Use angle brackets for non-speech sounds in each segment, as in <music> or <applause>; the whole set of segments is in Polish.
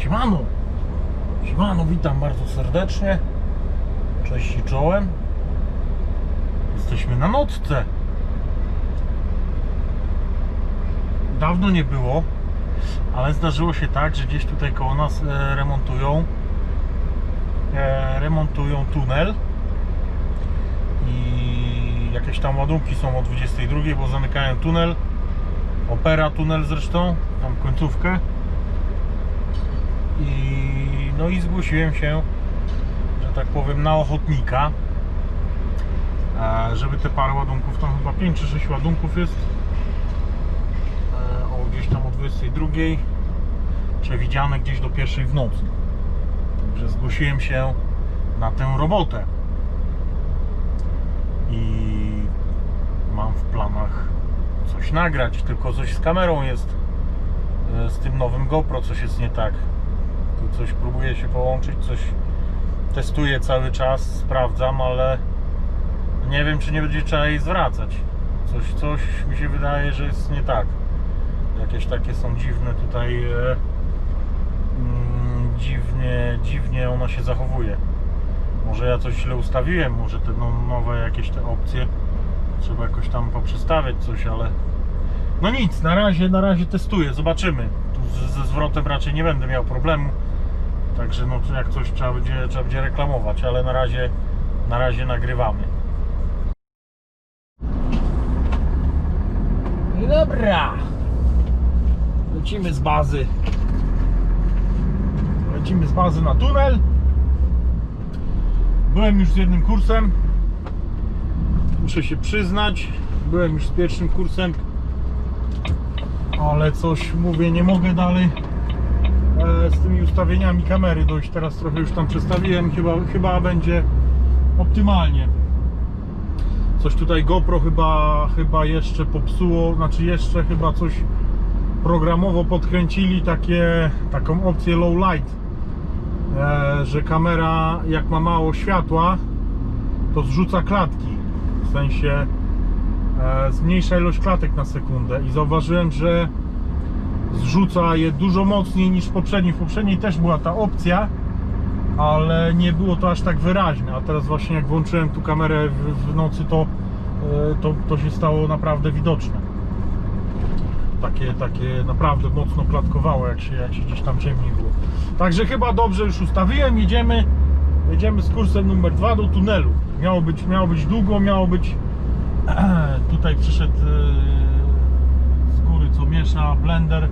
Siemano! Siemano, witam bardzo serdecznie. Cześć i czołem. Jesteśmy na nocce. Dawno nie było, ale zdarzyło się tak, że gdzieś tutaj koło nas e, remontują e, remontują tunel i jakieś tam ładunki są o 22, bo zamykają tunel. Opera tunel zresztą, tam końcówkę. I no i zgłosiłem się, że tak powiem, na ochotnika, e, żeby te parę ładunków, tam chyba 5 czy 6 ładunków jest, e, o gdzieś tam o 22, przewidziane gdzieś do pierwszej w nocy. Także zgłosiłem się na tę robotę. I mam w planach coś nagrać, tylko coś z kamerą jest e, z tym nowym GoPro, coś jest nie tak. Tu coś próbuję się połączyć, coś testuję cały czas, sprawdzam, ale nie wiem, czy nie będzie trzeba jej zwracać. Coś, coś mi się wydaje, że jest nie tak. Jakieś takie są dziwne tutaj. E, mm, dziwnie, dziwnie ona się zachowuje. Może ja coś źle ustawiłem, może te no, nowe jakieś te opcje trzeba jakoś tam poprzestawiać coś, ale no nic, na razie, na razie testuję, zobaczymy. Tu ze zwrotem raczej nie będę miał problemu. Także no jak coś trzeba będzie, trzeba będzie reklamować, ale na razie na razie nagrywamy. I dobra. Lecimy z bazy. Lecimy z bazy na tunel. Byłem już z jednym kursem. Muszę się przyznać. Byłem już z pierwszym kursem. Ale coś mówię, nie mogę dalej z tymi ustawieniami kamery dojść. Teraz trochę już tam przestawiłem. Chyba, chyba będzie optymalnie. Coś tutaj GoPro chyba, chyba jeszcze popsuło. Znaczy jeszcze chyba coś programowo podkręcili takie, taką opcję low light e, że kamera jak ma mało światła to zrzuca klatki w sensie e, zmniejsza ilość klatek na sekundę i zauważyłem, że zrzuca je dużo mocniej niż w poprzedniej w poprzedniej też była ta opcja ale nie było to aż tak wyraźne a teraz właśnie jak włączyłem tu kamerę w, nocy to, e, to to się stało naprawdę widoczne takie, takie naprawdę mocno klatkowało, jak się, jak się gdzieś tam ciemniej było. Także chyba dobrze już ustawiłem, jedziemy, jedziemy z kursem numer dwa do tunelu. Miało być, miało być długo, miało być, <clears throat> tutaj przyszedł e, co miesza blender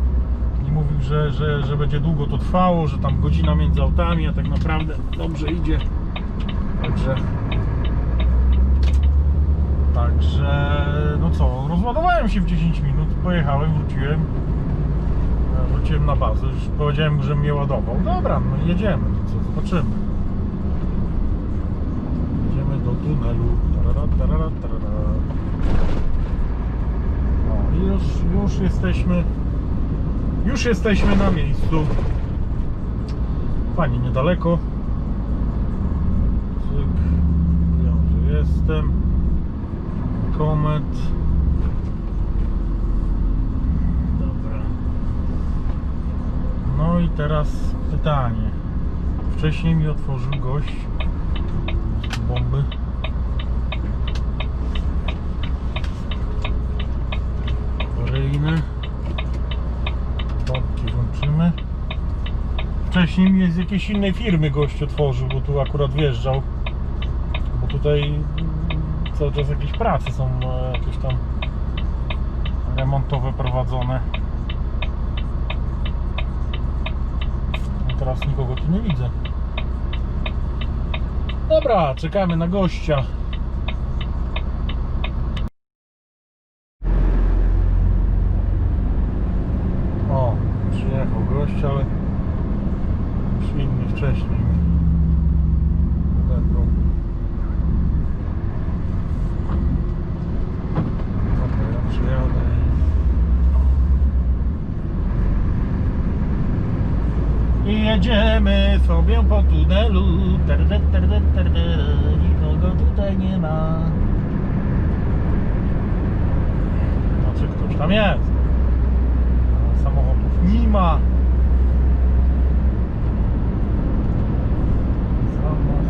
i mówił, że, że, że będzie długo to trwało, że tam godzina między autami, a tak naprawdę dobrze idzie. Także Także, no co, rozładowałem się w 10 minut, pojechałem, wróciłem. E, Wróciłem na bazę, już powiedziałem że mnie ładował. Dobra, no jedziemy, to co, zobaczymy. Jedziemy do tunelu. Tarara, tarara, tarara. Już, już jesteśmy, już jesteśmy na miejscu. Fajnie, niedaleko. Cyk, że jestem. Komet. Dobra. No i teraz pytanie. Wcześniej mi otworzył gość bomby. Awaryjne. Bombki włączymy. Wcześniej mi z jakiejś innej firmy gość otworzył, bo tu akurat wjeżdżał. Bo tutaj cały czas jakieś prace są e, jakieś tam remontowe prowadzone. Teraz nikogo tu nie widzę. Dobra, czekamy na gościa. robię po tunelu. Terde, terde, terde. Nikogo tutaj nie ma. Znaczy ktoś tam jest. Samochodów nie ma. Samochodów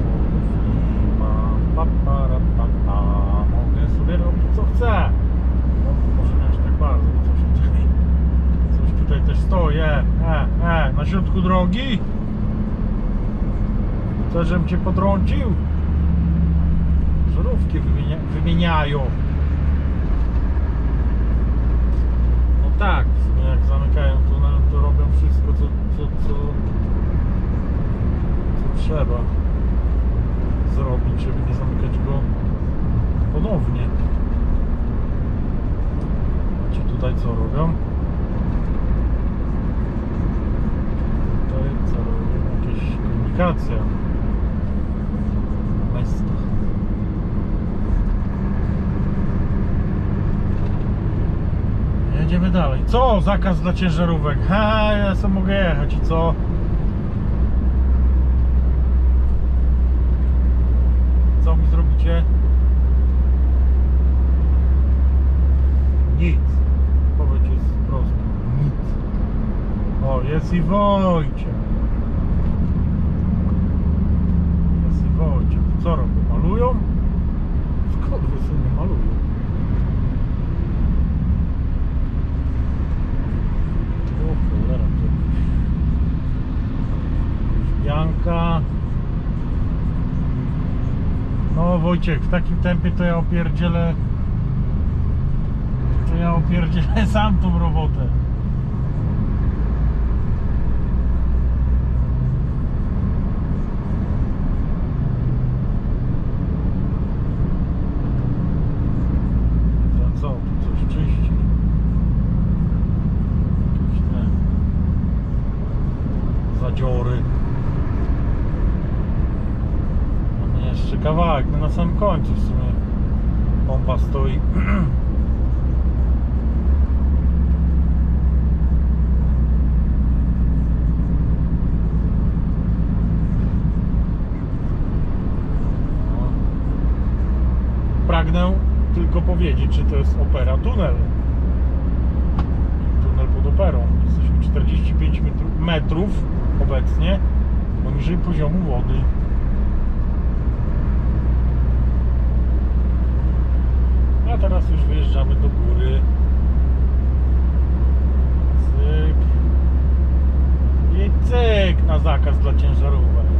nie ma. Pa, pa, ra, pa, pa. Mogę sobie robić co chcę. No, może nie aż tak bardzo, coś tutaj, coś tutaj też stoję. E, e, e, na środku drogi. Chcesz, żebym cię potrącił? Żarówki wymienia, wymieniają. No tak, w sumie jak zamykają, to, to robią wszystko, co, co, co, co trzeba zrobić, żeby nie zamykać go ponownie. Ci tutaj co robią? Tutaj co robią? Jakieś komunikacja. Jedziemy dalej. Co? Zakaz dla ciężarówek. Ha, ja sobie mogę jechać i co? Co mi zrobicie? Nic. Powiedz jest prosto. Nic. O, jest i Wojciech. Jest i Wojciech. Co robią? Malują? Skąd wy sobie nie malują? O cholera, to... Janka. No Wojciech, w takim tempie to ja opierdzielę to ja opierdzielę <laughs> sam tą robotę. To co, tu coś czyści? Jakieś te Zadziory. Mamy jeszcze kawałek, końcu w sumie. Pompa stoi. Pragnę tylko powiedzieć, czy to jest opera tunel. Tunel pod operą. Jesteśmy 45 metrów, metrów obecnie poniżej poziomu wody. Teraz już wyjeżdżamy do góry. Cyk. I cyk na zakaz dla ciężarówek.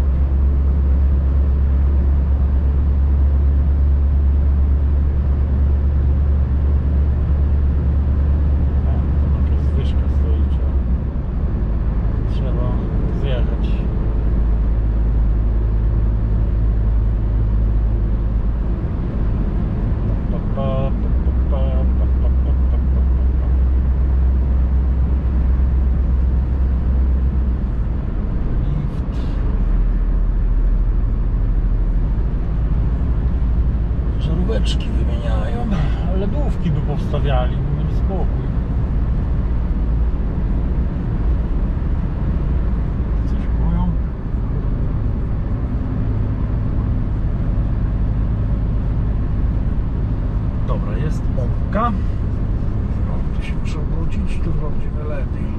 Żaróweczki wymieniają. Lodówki by powstawiali, mieli spokój. Coś kują. Dobra, jest. No, tu się muszę obrócić, tu będzie lepiej.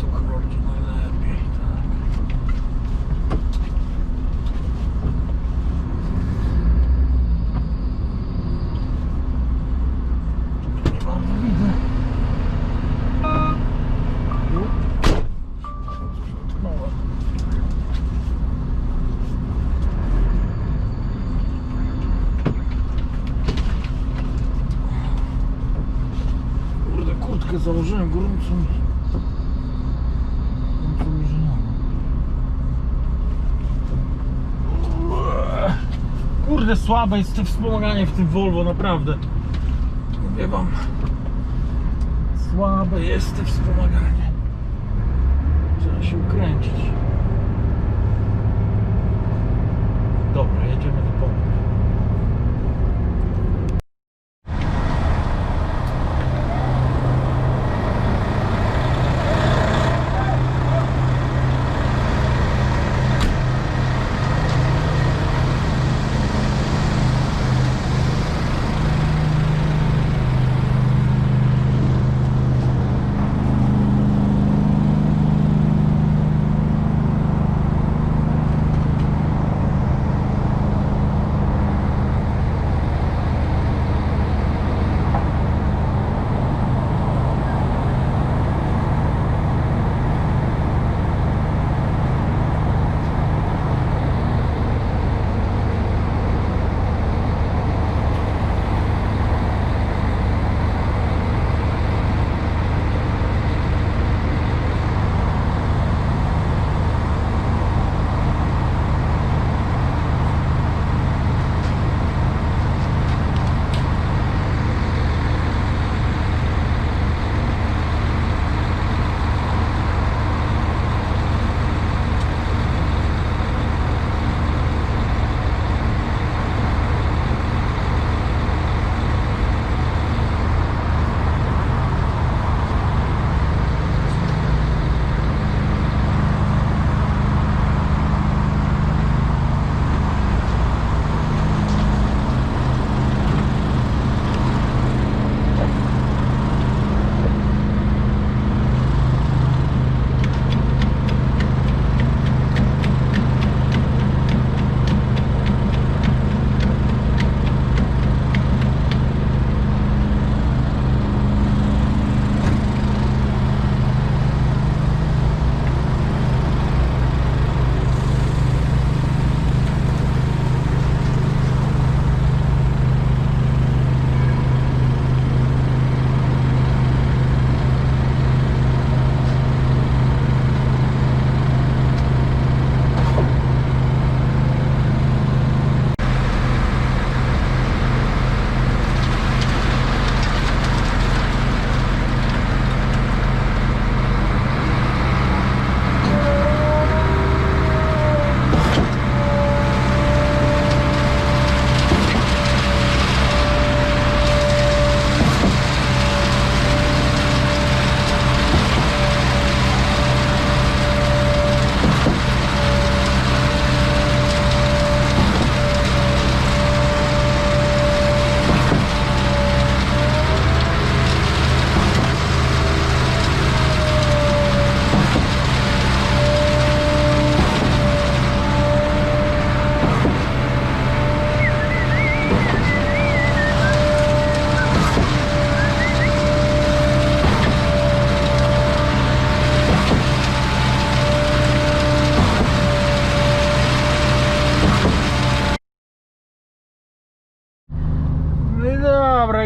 Tu chyba będzie najlepiej, tak. Tu nie bardzo widzę. Tu. Utknąłem. Kurde, kurtkę założyłem gorącą. mi- Gorąco mi żelało. Kurde, słabe jest to wspomaganie w tym Volvo, naprawdę. Mówię wam. Słabe jest to wspomaganie. Trzeba się ukręcić.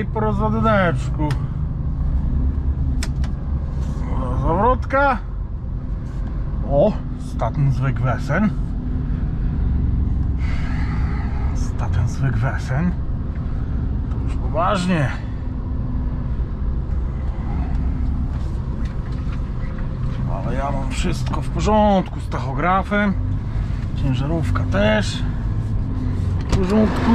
I po rozładuneczku. Zawrotka. O, staten z wegwesen. Staten z wegwesen. To już poważnie. Ale ja mam wszystko w porządku z tachografem. Ciężarówka też w porządku.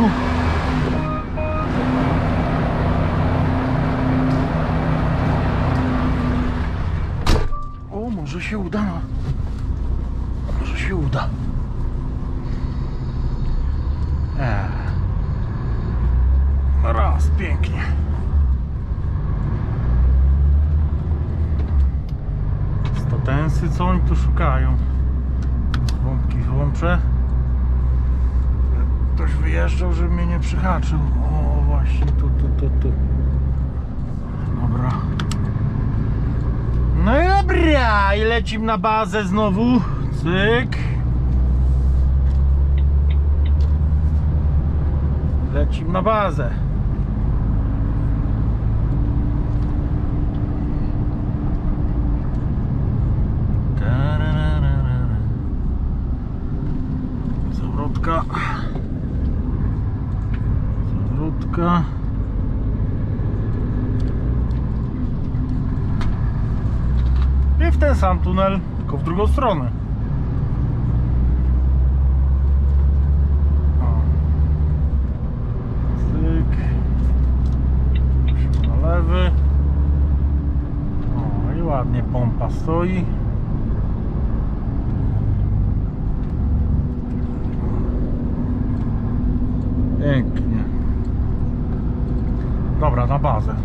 O, może się uda. no. Może się uda. Eee. Raz, pięknie. Statensy, co oni tu szukają? Bombki włączę. Ktoś wyjeżdżał, żeby mnie nie przyhaczył. O, właśnie, tu, tu, tu, tu. Dobra. No i dobra, i lecimy na bazę znowu. Cyk. Lecimy na bazę. Zawrotka. Zawrotka. I w ten sam tunel, tylko w drugą stronę. Cyk. Na lewy. O, i ładnie pompa stoi. Pięknie. Dobra, na bazę.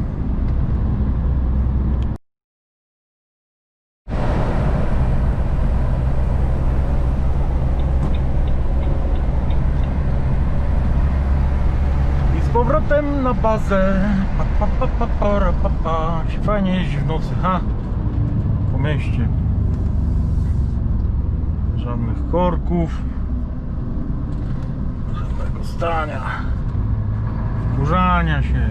I z powrotem na bazę. Pa, pa, pa, pa, ra, pa, pa. Fajnie jeździ w nocy, ha? Po mieście. Żadnych korków. Żadnego stania. Wkurzania się.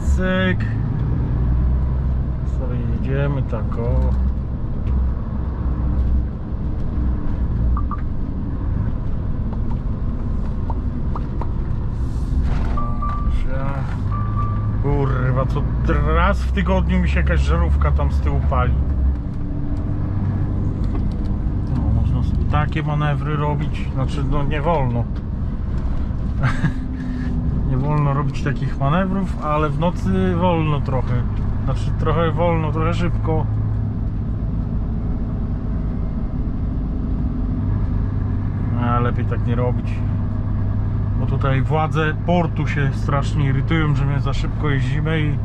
Cyk. Sobie jedziemy tak o. co raz w tygodniu mi się jakaś żarówka tam z tyłu pali. No, można sobie takie manewry robić, znaczy no nie wolno. <laughs> nie wolno robić takich manewrów, ale w nocy wolno trochę. Znaczy trochę wolno, trochę szybko. A lepiej tak nie robić. Tutaj władze portu się strasznie irytują, że my za szybko jeździmy i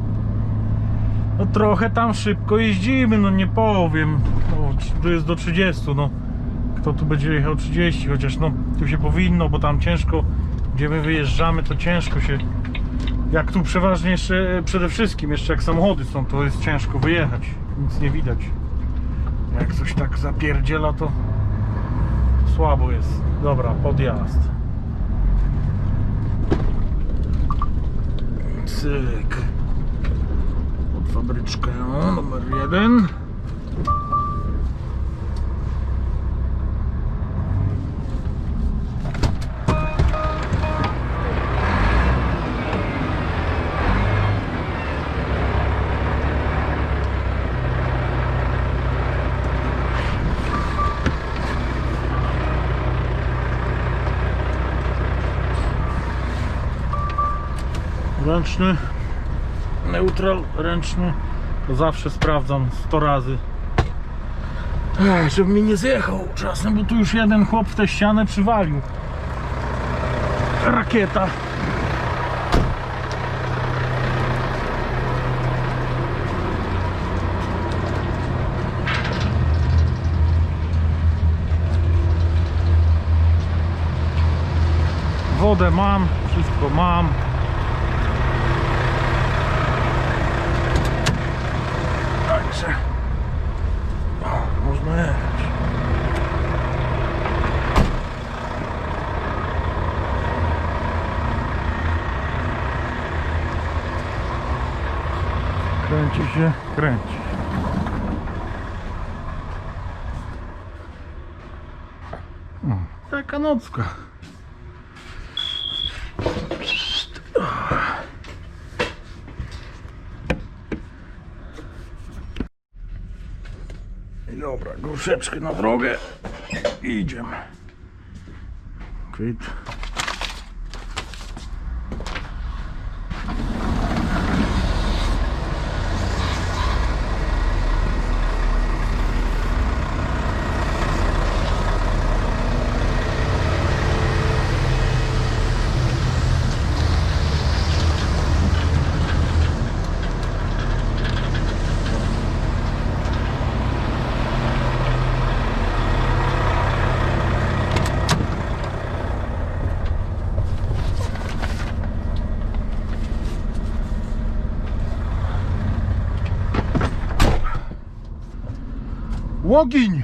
no trochę tam szybko jeździmy, no nie powiem. No, tu jest do 30, no. Kto tu będzie jechał 30, chociaż no tu się powinno, bo tam ciężko, gdzie my wyjeżdżamy, to ciężko się. Jak tu przeważnie jeszcze, przede wszystkim jeszcze jak samochody są, to jest ciężko wyjechać. Nic nie widać. Jak coś tak zapierdziela, to słabo jest. Dobra, podjazd. Cyk. Pod fabryczkę numer jeden. Ręczny. Neutral ręczny. To zawsze sprawdzam 100 razy. Ech, żeby mi nie zjechał czasem, bo tu już jeden chłop w tę ścianę przywalił. Rakieta. Wodę mam, wszystko mam. Także o, można jechać. Kręci się, kręci. O, taka nocka. Dobra, gruszeczkę na drogę i idziemy. Kwit. Boguinho.